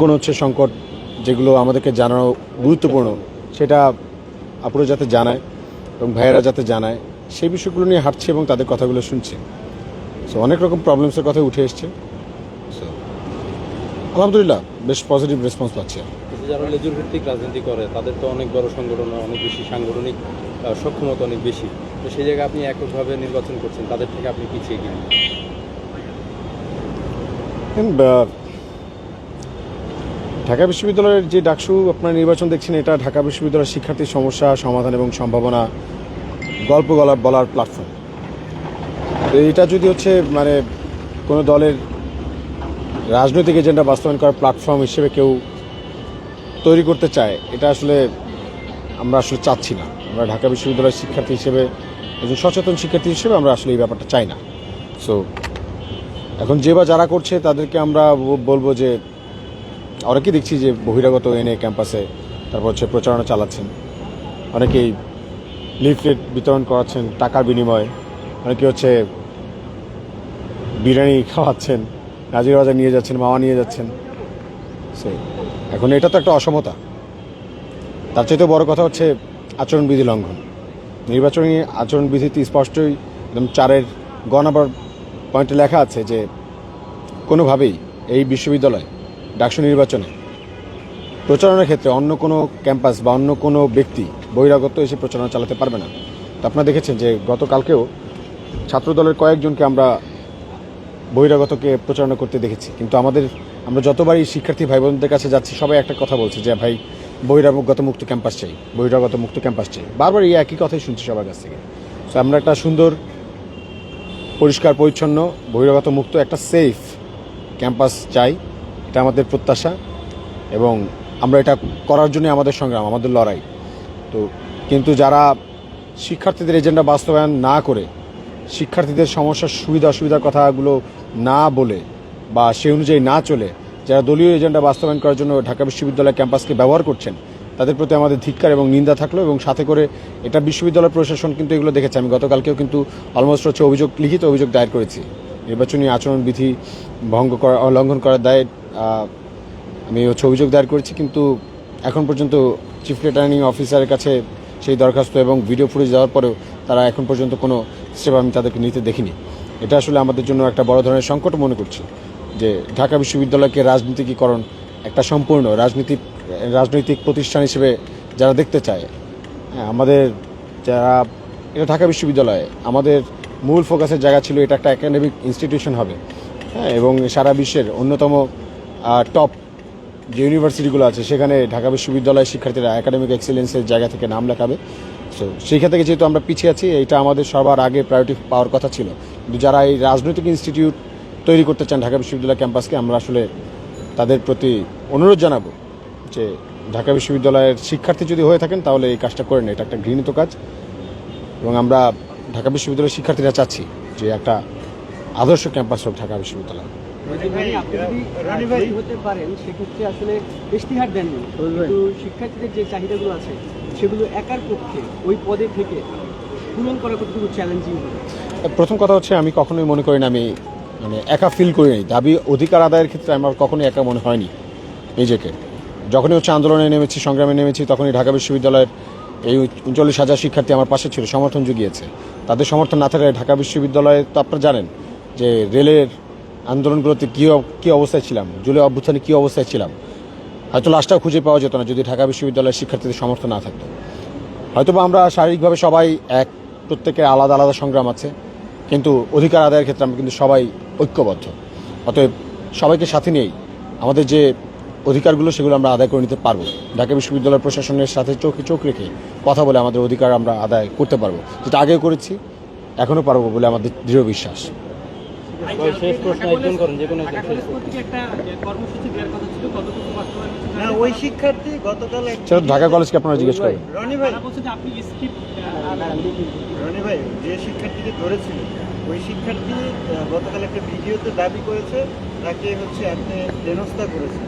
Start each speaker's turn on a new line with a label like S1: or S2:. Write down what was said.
S1: কোন হচ্ছে সংকট যেগুলো আমাদেরকে জানানো গুরুত্বপূর্ণ সেটা আপুরা যাতে জানায় এবং ভাইয়েরা যাতে জানায় সেই বিষয়গুলো নিয়ে হাঁটছে এবং তাদের কথাগুলো শুনছে। সো অনেক রকম প্রবলেমসের কথা উঠে এসছে। So, আলহামদুলিল্লাহ বেশ পজিটিভ রেসপন্স পাচ্ছি
S2: যারা লেজুর ভিত্তিক রাজনীতি করে তাদের তো অনেক বড় সংগঠন অনেক বেশি সাংগঠনিক সক্ষমতা অনেক বেশি। তো সেই জায়গায় আপনি এককভাবে নির্বাচন করছেন তাদের থেকে আপনি পিছিয়ে গিয়ে
S1: ঢাকা বিশ্ববিদ্যালয়ের যে ডাকসু আপনার নির্বাচন দেখছেন, এটা ঢাকা বিশ্ববিদ্যালয়ের শিক্ষার্থীর সমস্যা, সমাধান এবং সম্ভাবনা গল্প গলা বলার প্ল্যাটফর্ম এটা যদি হচ্ছে মানে কোনো দলের রাজনৈতিক এজেন্ডা বাস্তবায়ন করার প্ল্যাটফর্ম হিসেবে কেউ তৈরি করতে চায়, এটা আসলে আমরা আসলে চাচ্ছি না। আমরা ঢাকা বিশ্ববিদ্যালয়ের শিক্ষার্থী হিসেবে, একজন সচেতন শিক্ষার্থী হিসেবে আমরা আসলে এই ব্যাপারটা চাই না। সো এখন যে বা যারা করছে, তাদেরকে আমরা বলব যে অনেকেই দেখছি যে বহিরাগত এনে ক্যাম্পাসে তারপর হচ্ছে প্রচারণা চালাচ্ছেন। অনেকেই লিফলেট বিতরণ করাচ্ছেন টাকার বিনিময়ে। অনেকে হচ্ছে বিরিয়ানি খাওয়াচ্ছেন নাজির বাজার নিয়ে যাচ্ছেন মাওয়া নিয়ে যাচ্ছেন। সো এখন এটা তো একটা অসমতা। তার চাইতে বড় কথা হচ্ছে আচরণবিধি লঙ্ঘন। নির্বাচনী আচরণবিধিতে স্পষ্টই একদম চারের গ নাম্বার পয়েন্টে লেখা আছে যে কোনোভাবেই এই বিশ্ববিদ্যালয় ডাকসু নির্বাচনে। প্রচারণার ক্ষেত্রে অন্য কোনো ক্যাম্পাস বা অন্য কোনো ব্যক্তি বহিরাগত এসে প্রচারণা চালাতে পারবে না। তো আপনারা দেখেছেন যে গতকালকেও ছাত্রদলের কয়েকজনকে আমরা বহিরাগতকে প্রচারণা করতে দেখেছি। কিন্তু আমাদের, আমরা যতবারই শিক্ষার্থী ভাই বোনদের কাছে যাচ্ছি, সবাই একটা কথা বলছে যে, ভাই, বহিরাগত মুক্ত ক্যাম্পাস চাই, বহিরাগত মুক্ত ক্যাম্পাস চাই। বারবার এই একই কথাই শুনছি সবার কাছ থেকে। তো আমরা একটা সুন্দর, পরিষ্কার, পরিচ্ছন্ন, বহিরাগত মুক্ত একটা সেফ ক্যাম্পাস চাই। এটা আমাদের প্রত্যাশা এবং আমরা এটা করার জন্য আমাদের সংগ্রাম, আমাদের লড়াই। তো কিন্তু যারা শিক্ষার্থীদের এজেন্ডা বাস্তবায়ন না করে, শিক্ষার্থীদের সমস্যার সুবিধা, অসুবিধার কথাগুলো না বলে বা সেই অনুযায়ী না চলে, যারা দলীয় এজেন্ডা বাস্তবায়ন করার জন্য ঢাকা বিশ্ববিদ্যালয় ক্যাম্পাসকে ব্যবহার করছেন, তাদের প্রতি আমাদের ধিক্কার এবং নিন্দা থাকল এবং সাথে করে এটা বিশ্ববিদ্যালয় প্রশাসন কিন্তু এগুলো দেখেছে। আমি গতকালকেও কিন্তু অলমোস্ট হচ্ছে অভিযোগ, লিখিত অভিযোগ দায়ের করেছি। নির্বাচনী আচরণবিধি ভঙ্গ করা লঙ্ঘন করার দায়ে আমি হচ্ছে অভিযোগ দায়ের করেছি, কিন্তু এখন পর্যন্ত চিফ রিটার্নিং অফিসারের কাছে সেই দরখাস্ত এবং ভিডিও ফুটেজ দেওয়ার পরেও তারা এখন পর্যন্ত কোনো স্টেপ আমি তাদেরকে নিতে দেখিনি। এটা আসলে আমাদের জন্য একটা বড় ধরনের সংকট মনে করছি যে ঢাকা বিশ্ববিদ্যালয়কে রাজনীতিকীকরণ একটা সম্পূর্ণ রাজনীতিক রাজনৈতিক প্রতিষ্ঠান হিসেবে যারা দেখতে চায় হ্যাঁ আমাদের যারা, এটা ঢাকা বিশ্ববিদ্যালয়, আমাদের মূল ফোকাসের জায়গা ছিল এটা একটা একাডেমিক ইনস্টিটিউশন হবে। হ্যাঁ এবং সারা বিশ্বের অন্যতম টপ যে ইউনিভার্সিটিগুলো আছে, সেখানে ঢাকা বিশ্ববিদ্যালয়ের শিক্ষার্থীরা একাডেমিক এক্সেলেন্সের জায়গা থেকে নাম লেখাবে। সো সেই ক্ষেত্রে থেকে যেহেতু আমরা পিছিয়ে আছি এটা আমাদের সবার আগে প্রায়োরিটি পাওয়ার কথা ছিল। কিন্তু যারা এই রাজনৈতিক ইনস্টিটিউট তৈরি করতে চান ঢাকা বিশ্ববিদ্যালয় ক্যাম্পাসকে আমরা আসলে তাদের প্রতি অনুরোধ জানাব যে ঢাকা বিশ্ববিদ্যালয়ের শিক্ষার্থী যদি হয়ে থাকেন, তাহলে এই কাজটা করে নেই এটা একটা ঘৃণিত কাজ। এবং আমরা ঢাকা বিশ্ববিদ্যালয়ের শিক্ষার্থীরা চাচ্ছি যে একটা আদর্শ ক্যাম্পাস হোক ঢাকা বিশ্ববিদ্যালয়।
S3: ভাই, আপনি যদি রাজনীতি হতে পারেন সেক্ষেত্রে আসলে ইশতেহার দেননি। কিন্তু শিক্ষার্থীদের যে চাহিদাগুলো আছে সেগুলো একার পক্ষে ওই পদে থেকে পূরণ করা কতটুকু চ্যালেঞ্জিং
S1: প্রথম কথা হচ্ছে আমি কখনোই মনে করি না আমি মানে একা ফিল করিনি দাবি অধিকার আদায়ের ক্ষেত্রে আমার কখনোই একা মনে হয়নি নিজেকে। যখনই হচ্ছে আন্দোলনে নেমেছি সংগ্রামে নেমেছি তখনই ঢাকা বিশ্ববিদ্যালয়ের এই উনচল্লিশ হাজার শিক্ষার্থী আমার পাশে ছিল সমর্থন জুগিয়েছে। তাদের সমর্থন না থাকলে ঢাকা বিশ্ববিদ্যালয়ে তো আপনারা জানেন যে রেলের আন্দোলনগুলোতে কী কী অবস্থায় ছিলাম, জুলাই অভ্যুত্থানে কী অবস্থায় ছিলাম, হয়তো লাশটাও খুঁজে পাওয়া যেত না যদি ঢাকা বিশ্ববিদ্যালয়ের শিক্ষার্থীদের সমর্থন না থাকতো। হয়তো বা আমরা শারীরিকভাবে সবাই এক, প্রত্যেকের আলাদা আলাদা সংগ্রাম আছে, কিন্তু অধিকার আদায়ের ক্ষেত্রে আমরা কিন্তু সবাই ঐক্যবদ্ধ। অতএব সবাইকে সাথে নিয়েই আমাদের যে অধিকারগুলো সেগুলো আমরা আদায় করে নিতে পারব। ঢাকা বিশ্ববিদ্যালয় প্রশাসনের সাথে চোখে চোখ রেখে কথা বলে আমাদের অধিকার আমরা আদায় করতে পারব। যেটা আগেও করেছি এখনও পারব বলে আমাদের দৃঢ় বিশ্বাস।
S2: শেষ প্রশ্ন একজন করেন যে কোনো
S3: ঢাকা
S4: ওই শিক্ষার্থী গতকাল
S1: সেটা কলেজকে আপনারা জিজ্ঞেস করবেন
S4: রনি ভাই
S3: তারা বলছে যে আপনি স্ক্রিপ্ট
S4: রনি ভাই যে শিক্ষার্থীকে ধরেছিল ওই শিক্ষার্থী গতকাল একটা ভিডিওতে দাবি করেছে তাকে হচ্ছে আপনি হেনস্থা করেছেন।